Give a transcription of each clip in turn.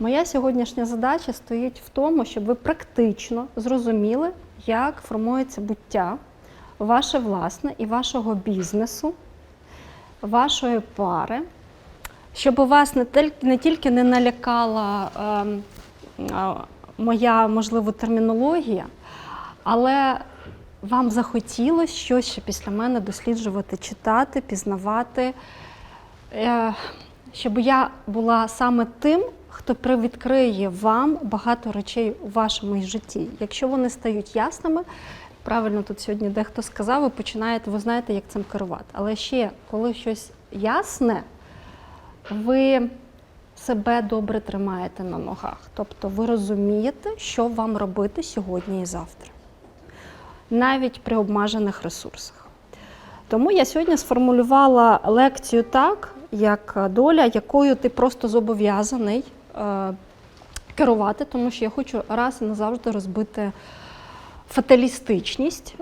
Моя сьогоднішня задача стоїть в тому, щоб ви практично зрозуміли, як формується буття ваше власне і вашого бізнесу, вашої пари, щоб у вас не тільки не, налякала ем, моя, можливо, термінологія, але вам захотілося щось ще після мене досліджувати, читати, пізнавати, е, щоб я була саме тим, хто привідкриє вам багато речей у вашому житті. Якщо вони стають ясними, правильно тут сьогодні дехто сказав, ви починаєте, ви знаєте, як цим керувати. Але ще, коли щось ясне, ви себе добре тримаєте на ногах. Тобто ви розумієте, що вам робити сьогодні і завтра, навіть при обмежених ресурсах. Тому я сьогодні сформулювала лекцію так, як доля, якою ти просто зобов'язаний керувати, тому що я хочу раз і назавжди розбити фаталістичність,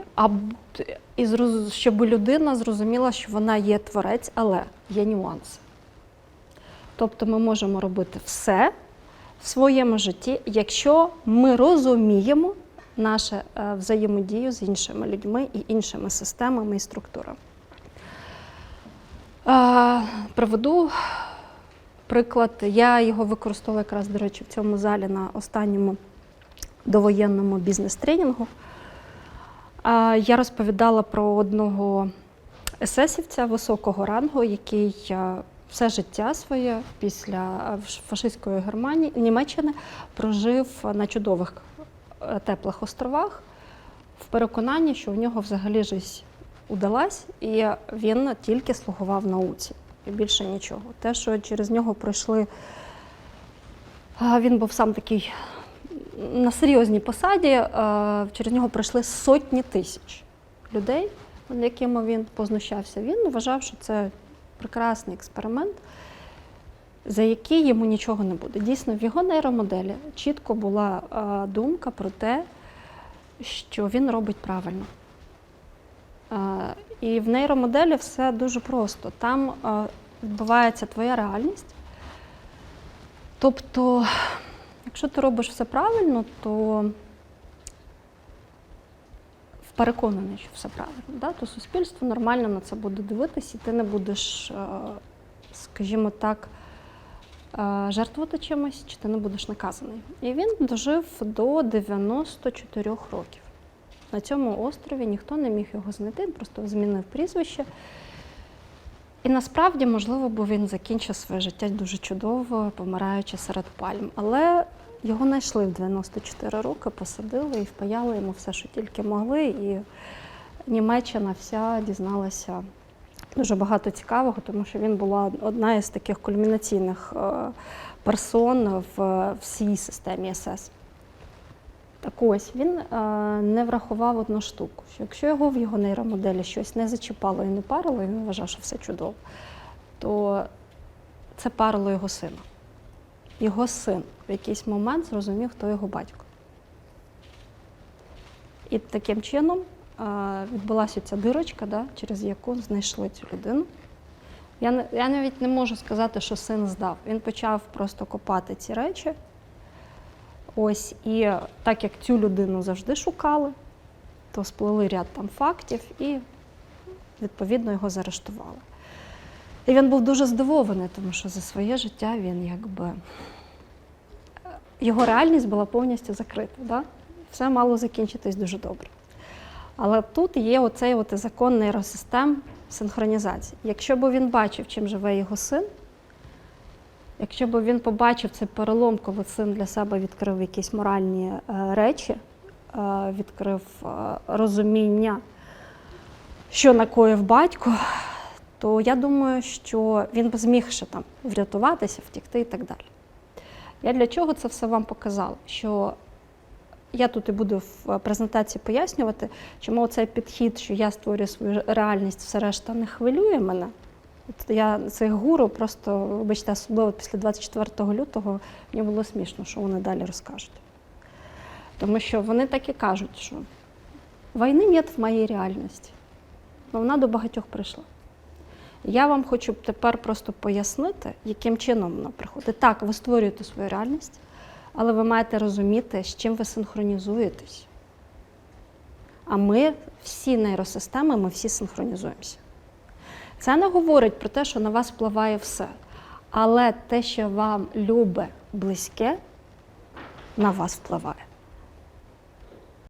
і щоб людина зрозуміла, що вона є творець, але є нюанси. Тобто ми можемо робити все в своєму житті, якщо ми розуміємо нашу е, взаємодію з іншими людьми і іншими системами і структурами. Е, Приклад. Я його використовую якраз, до речі, в цьому залі на останньому довоєнному бізнес-тренінгу. Я розповідала про одного есесівця високого рангу, який все життя своє після фашистської Германії Німеччини прожив на чудових е, теплих островах в переконанні, що у нього взагалі життя удалась, і він тільки слугував науці і більше нічого. Те, що через нього пройшли, він був сам такий на серйозній посаді, е, через нього пройшли сотні тисяч людей, над якими він познущався. Він вважав, що це прекрасний експеримент, за який йому нічого не буде. Дійсно, в його нейромоделі чітко була е, думка про те, що він робить правильно. Е, І в нейромоделі все дуже просто. Там е, відбувається твоя реальність. Тобто, якщо ти робиш все правильно, то переконаний, що все правильно, да? то суспільство нормально на це буде дивитися, і ти не будеш, е, скажімо так, е, жертвувати чимось, чи ти не будеш наказаний. І він дожив до 94 років. На цьому острові ніхто не міг його знайти, просто змінив прізвище. І насправді, можливо, бо він закінчив своє життя дуже чудово, помираючи серед пальм. Але його знайшли в 94 роки, посадили і впаяли йому все, що тільки могли. І Німеччина вся дізналася дуже багато цікавого, тому що він була одна із таких кульмінаційних е, персон в всій системі СС. Так ось він е, не врахував одну штуку, що якщо його в його нейромоделі щось не зачіпало і не парило, і він вважав, що все чудово, то це парило його сина. Його син в якийсь момент зрозумів, хто його батько. І таким чином е, відбулася ця дирочка, да, через яку знайшли цю людину. Я, я навіть не можу сказати, що син здав. Він почав просто копати ці речі. Ось, і так як цю людину завжди шукали, то сплили ряд там фактів і відповідно його заарештували. І він був дуже здивований, тому що за своє життя він якби його реальність була повністю закрита. Да? Все мало закінчитись дуже добре. Але тут є оцей от закон нейросистем синхронізації. Якщо б він бачив, чим живе його син, якщо б він побачив цей перелом, коли син для себе відкрив якісь моральні е, речі, е, відкрив е, розуміння, що накоїв батько, то я думаю, що він б зміг ще там врятуватися, втікти і так далі. Я для чого це все вам показала? Що я тут і буду в презентації пояснювати, чому цей підхід, що я створюю свою реальність, все решта не хвилює мене. Я цих гуру просто, вибачте, особливо після 24 лютого мені було смішно, що вони далі розкажуть. Тому що вони так і кажуть, що війни нет в моїй реальності. Но вона до багатьох прийшла. Я вам хочу тепер просто пояснити, яким чином воно приходить. Так, ви створюєте свою реальність, але ви маєте розуміти, з чим ви синхронізуєтесь. А ми всі нейросистеми, ми всі синхронізуємося. Це не говорить про те, що на вас впливає все. Але те, що вам любе, близьке, на вас впливає.